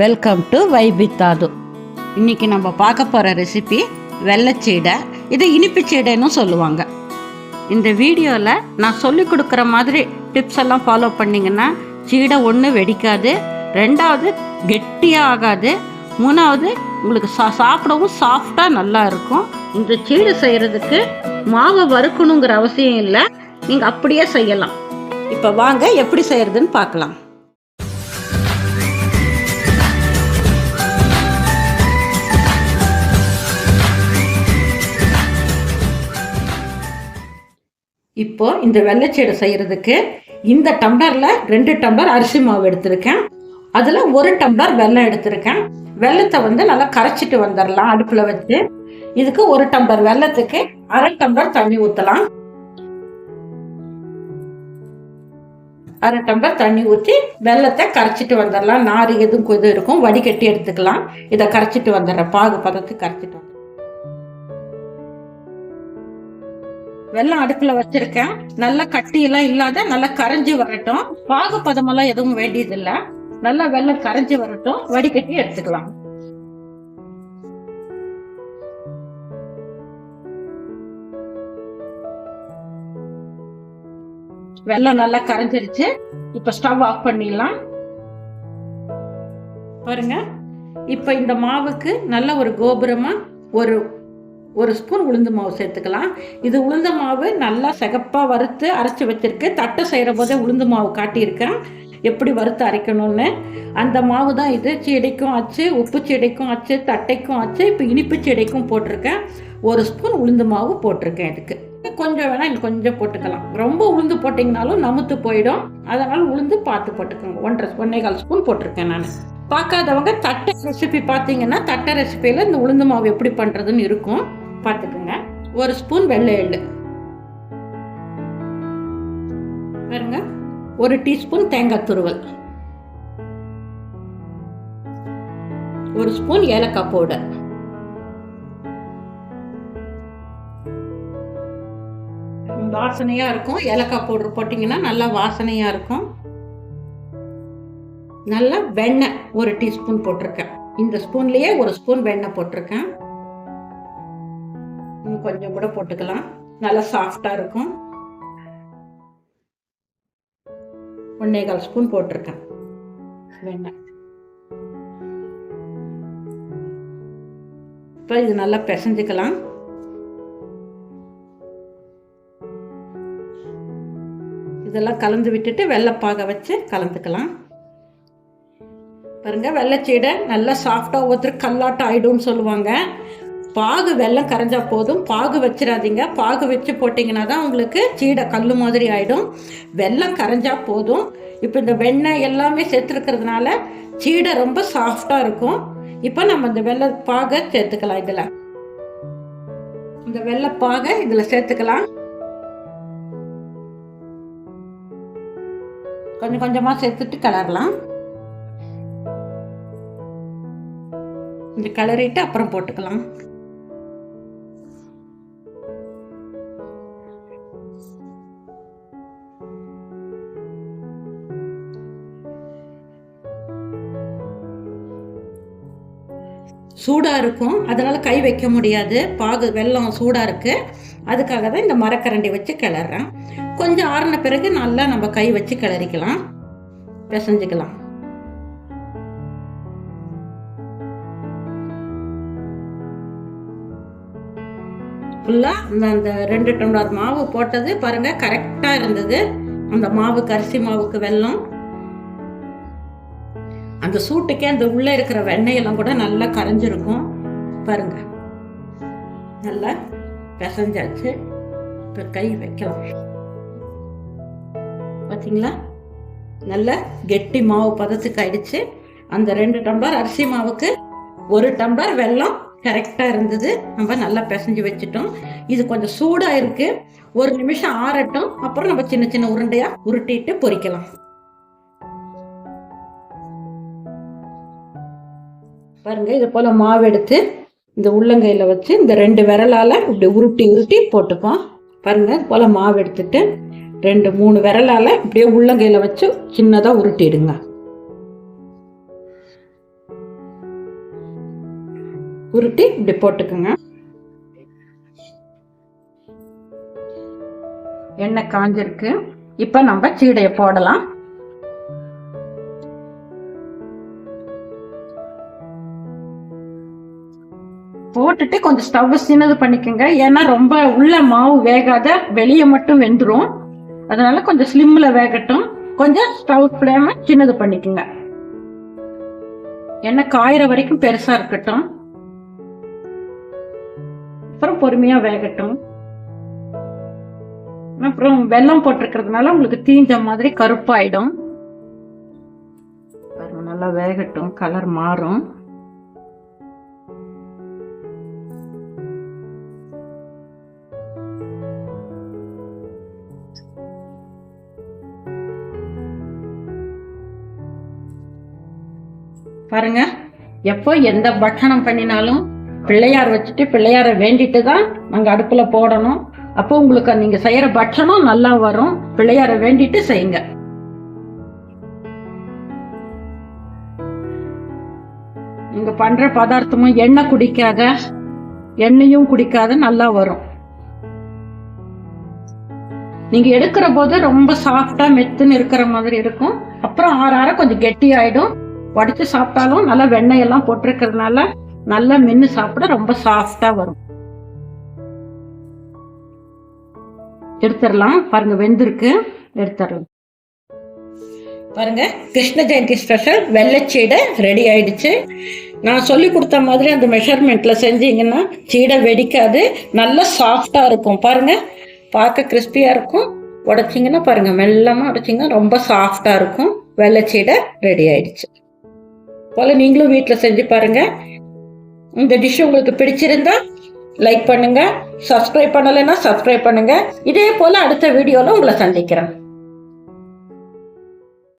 Welcome to வைபித்தாது இன்றைக்கி நம்ம பார்க்க போகிற ரெசிபி வெள்ளைச்சீடை இது இனிப்பு சீடைன்னு சொல்லுவாங்க. இந்த வீடியோவில் நான் சொல்லி கொடுக்குற மாதிரி டிப்ஸ் எல்லாம் ஃபாலோ பண்ணிங்கன்னா சீடை ஒன்று வெடிக்காது ரெண்டாவது கெட்டியாக ஆகாது மூணாவது உங்களுக்கு சா சாப்பிடவும் சாஃப்டாக நல்லா இருக்கும். இந்த சீடை செய்கிறதுக்கு மாவை வறுக்கணுங்கிற அவசியம் இல்லை. நீங்கள் அப்படியே செய்யலாம். இப்போ வாங்க எப்படி செய்கிறதுன்னு பார்க்கலாம். இப்போ இந்த வெள்ளைச்சீடை செய்கிறதுக்கு இந்த டம்ளரில் ரெண்டு டம்ளர் அரிசி மாவு எடுத்திருக்கேன். அதில் ஒரு டம்ளர் வெல்லம் எடுத்திருக்கேன். வெல்லத்தை வந்து நல்லா கரைச்சிட்டு வந்துடலாம் அடுப்பில் வச்சு. இதுக்கு ஒரு டம்ளர் வெல்லத்துக்கு அரை டம்ளர் தண்ணி ஊற்றலாம் அரை டம்ளர் தண்ணி ஊற்றி வெல்லத்தை கரைச்சிட்டு வந்துடலாம் நார் எதுவும் இது இருக்கும். வடிகட்டி எடுத்துக்கலாம். இதை கரைச்சிட்டு வந்துடுறேன். பாகு பதத்துக்கு கரைச்சிட்டு வந்துடுறேன். வெள்ளம் அடுப்புல வச்சிருக்கேன். நல்லா கட்டியெல்லாம் இல்லாத நல்லா கரைஞ்சி வரட்டும். பாகு பதமெல்லாம் எதுவும் வேண்டியதில்ல. நல்லா வெள்ளம் கரைஞ்சி வரட்டும். வடிகட்டி எடுத்துக்கலாம். வெள்ளம் நல்லா கரைஞ்சிருச்சு. இப்ப ஸ்டவ் ஆஃப் பண்ணிடலாம். பாருங்க. இப்ப இந்த மாவுக்கு நல்ல ஒரு கோபுரமா ஒரு ஒரு ஸ்பூன் உளுந்து மாவு சேர்த்துக்கலாம். இது உளுந்த மாவு நல்லா சிகப்பாக வறுத்து அரைச்சி வச்சிருக்கு. தட்டை செய்கிற போதே உளுந்து மாவு காட்டியிருக்கேன் எப்படி வறுத்து அரைக்கணும்னு. அந்த மாவு தான் இது. செடிக்கும் ஆச்சு உப்பு செடிக்கும் ஆச்சு தட்டைக்கும் ஆச்சு இப்போ இனிப்பு செடிக்கும் போட்டிருக்கேன். ஒரு ஸ்பூன் உளுந்து மாவு போட்டிருக்கேன் இதுக்கு. கொஞ்சம் வேணால் இன்னும் கொஞ்சம் போட்டுக்கலாம். ரொம்ப உளுந்து போட்டிங்கனாலும் நமுத்து போயிடும். அதனால் உளுந்து பார்த்து போட்டுக்கோங்க. ஒன்றரை ஒன்றே கால் ஸ்பூன் போட்டிருக்கேன் நான். பார்க்காதவங்க தட்டை ரெசிபி பார்த்தீங்கன்னா தட்டை ரெசிபியில் இந்த உளுந்து மாவு எப்படி பண்ணுறதுன்னு இருக்கும். பார்த்துக்குங்க. ஒரு ஸ்பூன் வெள்ளை எள்ளு. பாருங்க. ஒரு டீஸ்பூன் தேங்காய் துருவல். ஒரு ஸ்பூன் ஏலக்காய் பவுடர். வாசனையா இருக்கும். ஏலக்காய் பவுடர் போட்டிங்கன்னா நல்லா வாசனையா இருக்கும். நல்லா வெண்ணெய் ஒரு டீஸ்பூன் போட்டிருக்கேன். இந்த ஸ்பூன்லயே ஒரு ஸ்பூன் வெண்ணெய் போட்டிருக்கேன். கொஞ்சம் கூட போட்டுக்கலாம். நல்லா சாஃப்டா இருக்கும். ஒன்னே கால் ஸ்பூன் போட்டிருக்கேன். வெண்ணெய் இப்போ இது நல்லா பிசைஞ்சுக்கலாம். இதெல்லாம் கலந்து விட்டுட்டு வெள்ளைப்பாக வச்சு கலந்துக்கலாம். பாருங்க வெள்ளைச்சீடை நல்லா சாஃப்டாக ஒவ்வொருத்தருக்கு கல்லாட்டம் ஆகிடும்னு சொல்லுவாங்க. பாகு வெள்ளம் கரைஞ்சா போதும். பாகு வச்சிடாதீங்க. பாகு வச்சு போட்டிங்கன்னா தான் உங்களுக்கு சீடை கல் மாதிரி ஆகிடும் வெள்ளம் கரைஞ்சா போதும். இப்போ இந்த வெண்ணெய் எல்லாமே சேர்த்துருக்கிறதுனால சீடை ரொம்ப சாஃப்டாக இருக்கும். இப்போ நம்ம இந்த வெள்ளை பாகை சேர்த்துக்கலாம் இதில். இந்த வெள்ளைப்பாகை இதில் சேர்த்துக்கலாம். கொஞ்சம் கொஞ்சமாக சேர்த்துட்டு கிளறலாம். இந்த கிளறிட்டு அப்புறம் போட்டுக்கலாம். சூடாக இருக்கும். அதனால் கை வைக்க முடியாது. பாகு வெள்ளம் சூடாக இருக்குது அதுக்காக தான் இந்த மரக்கரண்டி வச்சு கிளறேன் கொஞ்சம் ஆறின பிறகு நல்லா நம்ம கை வச்சு கிளறிக்கலாம். பிசைஞ்சுக்கலாம். ஃபுல்லாக அந்த அந்த ரெண்டு டம்ளர் மாவு போட்டது பாருங்கள் கரெக்டாக இருந்தது. அந்த மாவுக்கு அரிசி மாவுக்கு வெல்லம். அந்த சூட்டுக்கே அந்த உள்ளே இருக்கிற வெண்ணெயெல்லாம் கூட நல்லா கரைஞ்சிருக்கும். பாருங்க. நல்லா பிசைஞ்சாச்சு. இப்போ கை வைக்கலாம். பார்த்தீங்களா? நல்ல கெட்டி மாவு பதத்துக்கு ஆயிடுச்சு அந்த ரெண்டு டம்ளர் அரிசி மாவுக்கு ஒரு டம்ளர் வெல்லம் கரெக்டாக இருந்தது. நம்ம நல்லா பிசைஞ்சு வச்சுட்டோம். இது கொஞ்சம் சூடாக இருக்குது ஒரு நிமிஷம் ஆறட்டும். அப்புறம் நம்ம சின்ன சின்ன உருண்டையாக உருட்டிட்டு பொறிக்கலாம் பாருங்கள் இதை போல் மாவு எடுத்து இந்த உள்ளங்கையில் வச்சு இந்த ரெண்டு விரலால் இப்படி உருட்டி உருட்டி போட்டுப்போம். பாருங்கள் இது போல் மாவு எடுத்துட்டு ரெண்டு மூணு விரலால் இப்படியே உள்ளங்கையில் வச்சு சின்னதாக உருட்டிடுங்க. உருட்டி இப்படி போட்டுக்குங்க. எண்ணெய் காஞ்சிருக்கு. இப்போ நம்ம சீடையை போடலாம். போட்டுட்டு கொஞ்சம் ஸ்டவ் சின்னது பண்ணிக்கோங்க. ஏன்னா ரொம்ப உள்ள மாவு வேகாத வெளியே மட்டும் வெந்துடும் அதனால கொஞ்சம் ஸ்லிம்ல வேகட்டும். கொஞ்சம் ஸ்டவ் ஃப்ளேம சின்னது பண்ணிக்கோங்க. எண்ணெய் காயிற வரைக்கும் பெருசா இருக்கட்டும். அப்புறம் பொறுமையா வேகட்டும். அப்புறம் வெல்லம் போட்டிருக்கிறதுனால உங்களுக்கு தீஞ்ச மாதிரி கருப்பாயிடும். நல்லா வேகட்டும். கலர் மாறும். பாருங்க. எப்போ எந்த பட்சணம் பண்ணினாலும் பிள்ளையார் வச்சுட்டு பிள்ளையாரை வேண்டிட்டு தான் நாங்கள் அடுப்பில் போடணும். அப்போ உங்களுக்கு நீங்கள் செய்கிற பட்சணம் நல்லா வரும். பிள்ளையாரை வேண்டிட்டு செய்யுங்க. நீங்கள் பண்ற பதார்த்தமும் எண்ணெய் குடிக்காத எண்ணெயும் குடிக்காத நல்லா வரும். நீங்க எடுக்கிற போது ரொம்ப சாஃப்டா மெத்துன்னு இருக்கிற மாதிரி இருக்கும். அப்புறம் ஆற ஆற கொஞ்சம் கெட்டி ஆயிடும் உடைச்சு சாப்பிட்டாலும் நல்லா வெண்ணெய் எல்லாம் போட்டிருக்கிறதுனால நல்லா மென்று சாப்பிட ரொம்ப சாஃப்டாக வரும். எடுத்துடலாம். பாருங்க வெந்திருக்கு. எடுத்துடலாம். பாருங்க கிருஷ்ண ஜெயந்தி ஸ்பெஷல் வெள்ளைச்சீடை ரெடி ஆயிடுச்சு. நான் சொல்லி கொடுத்த மாதிரி அந்த மெஷர்மெண்ட்ல செஞ்சீங்கன்னா சீடை வெடிக்காது நல்லா சாஃப்டா இருக்கும். பாருங்க பார்க்க கிறிஸ்பியா இருக்கும். உடைச்சிங்கன்னா பாருங்க மெல்லமா உடைச்சிங்கன்னா ரொம்ப சாஃப்டா இருக்கும். வெள்ளைச்சீடை ரெடி ஆயிடுச்சு. போல் நீங்களும் வீட்டில் செஞ்சு பாருங்கள் இந்த டிஷ் உங்களுக்கு பிடிச்சிருந்தா லைக் பண்ணுங்கள் சப்ஸ்கிரைப் பண்ணலைன்னா சப்ஸ்கிரைப் பண்ணுங்கள் இதே போல் அடுத்த வீடியோவில் உங்களை சந்திக்கிறேன்.